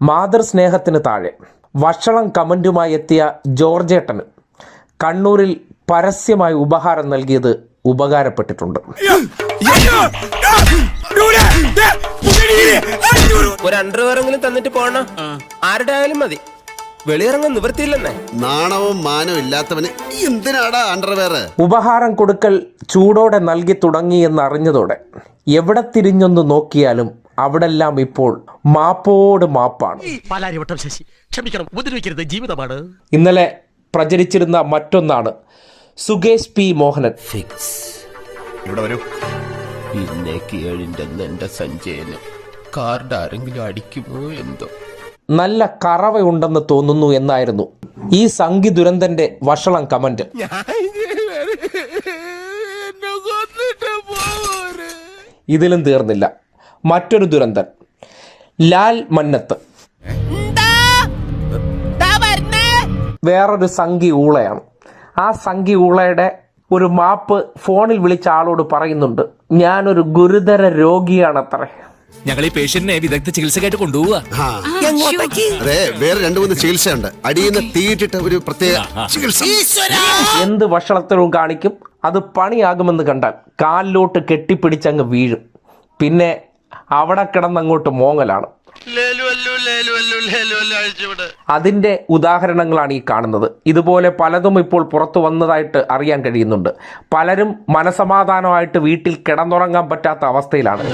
മാതൃസ്നേഹത്തിന് താഴെ വഷളം കമന്റുമായി എത്തിയ ജോർജേട്ടന് കണ്ണൂരിൽ പരസ്യമായി ഉപഹാരം നൽകിയത് ഉപകാരപ്പെട്ടിട്ടുണ്ട്. ഒരു അണ്ടർവെയറെങ്കിലും തന്നിട്ട് പോണ. ആരുടെ ആയാലും മതി. വെളിയിറങ്ങാൻ നിവൃത്തിയില്ലെന്നേ. നാണവും മാനവും ഇല്ലാത്തവന് എന്തിനാടാ അണ്ടർവെയർ ഉപഹാരം കൊടുക്കൽ ചൂടോടെ നൽകി തുടങ്ങിയെന്ന് അറിഞ്ഞതോടെ എവിടെ തിരിഞ്ഞൊന്ന് നോക്കിയാലും അവിടെല്ലാം ഇപ്പോൾ മാപ്പോട് മാപ്പാണ്. ക്ഷമിക്കണം ജീവിതമാണ്. ഇന്നലെ പ്രചരിച്ചിരുന്ന മറ്റൊന്നാണ് സുഗേഷ് പി മോഹനൻ. ഇവിടെ വരൂ. ഇന്നേക്ക് ഏഴിന്റെ എന്റെ സഞ്ജയന് കാർഡ് ആരെങ്കിലും അടിക്കുമോ എന്തോ. നല്ല കറവയുണ്ടെന്ന് തോന്നുന്നു എന്നായിരുന്നു ഈ സംഗി ദുരന്തന്റെ വഷളം കമന്റ് ഇതിലും തീർന്നില്ല. മറ്റൊരു ദുരന്തൻ. ലാൽ മന്നത്ത്. വേറൊരു സംഖ്യ ഊളയാണ്. ആ സംഖ്യ ഊളയുടെ ഒരു മാപ്പ് ഫോണിൽ വിളിച്ച ആളോട് പറയുന്നുണ്ട്. ഞാനൊരു ഗുരുതര രോഗിയാണത്രേ. ഞങ്ങൾ ഈ പേഷ്യന്റിനെ വിദഗ്ധ ചികിത്സക്കായിട്ട് കൊണ്ടുപോവാ അതെ വേറെ രണ്ടു മൂന്ന് ചികിത്സയുണ്ട്. അടിയുന്ന തീയിട്ടിട്ട് ഒരു പ്രത്യേക ചികിത്സ. എന്ത് വഷളത്തരവും കാണിക്കും. അത് പണിയാകുമെന്ന് കണ്ടാൽ കാലിലോട്ട് കെട്ടിപ്പിടിച്ചങ്ങ് വീഴും. പിന്നെ അവിടെ കിടന്നങ്ങോട്ട് മോങ്ങലാണ്. അതിന്റെ ഉദാഹരണങ്ങളാണ് ഈ കാണുന്നത്. ഇതുപോലെ പലതും ഇപ്പോൾ പുറത്തു വന്നതായിട്ട് അറിയാൻ കഴിയുന്നുണ്ട്. പലരും മനസമാധാനമായിട്ട് വീട്ടിൽ കിടന്നുറങ്ങാൻ പറ്റാത്ത അവസ്ഥയിലാണ്.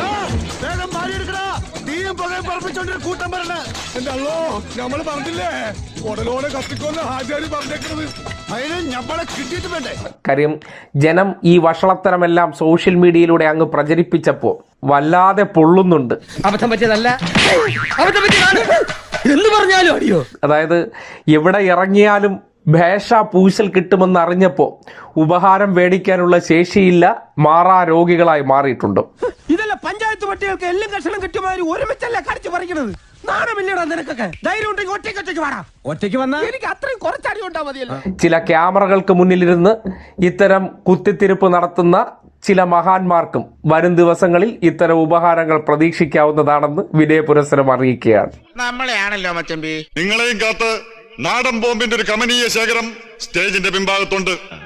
കാര്യം ജനം ഈ വഷളത്തരമെല്ലാം സോഷ്യൽ മീഡിയയിലൂടെ അങ്ങ് പ്രചരിപ്പിച്ചപ്പോ വല്ലാതെ പൊള്ളുന്നുണ്ട്. അബദ്ധം പറ്റിയതല്ല. എന്ന് പറഞ്ഞാലും അടിയോ? അതായത് എവിടെ ഇറങ്ങിയാലും ഭേഷ പൂശൽ കിട്ടുമെന്ന് അറിഞ്ഞപ്പോ ഉപഹാരം മേടിക്കാനുള്ള ശേഷിയില്ല മാറാ രോഗികളായി മാറിയിട്ടുണ്ട്. ഇതല്ല പഞ്ചായത്ത് പട്ടികൾക്ക് എല്ലാം കഷണം കിട്ടുമാതിരി ഒരുമിച്ചല്ല കടിച്ചു പറിക്കണത്? ചില ക്യാമറകൾക്ക് മുന്നിലിരുന്ന് ഇത്തരം കുത്തിത്തിരിപ്പ് നടത്തുന്ന ചില മഹാന്മാർക്കും വരും ദിവസങ്ങളിൽ ഇത്തരം ഉപഹാരങ്ങൾ പ്രതീക്ഷിക്കാവുന്നതാണെന്ന് വിനയപുരസ്സരം അറിയിക്കുകയാണ്. നമ്മളെയാണല്ലോ മച്ചമ്പി. നിങ്ങളെയും കാത്ത് നാടൻ ബോംബിന്റെ ഒരു കമനീയ ശേഖരം സ്റ്റേജിന്റെ പിൻഭാഗത്തുണ്ട്.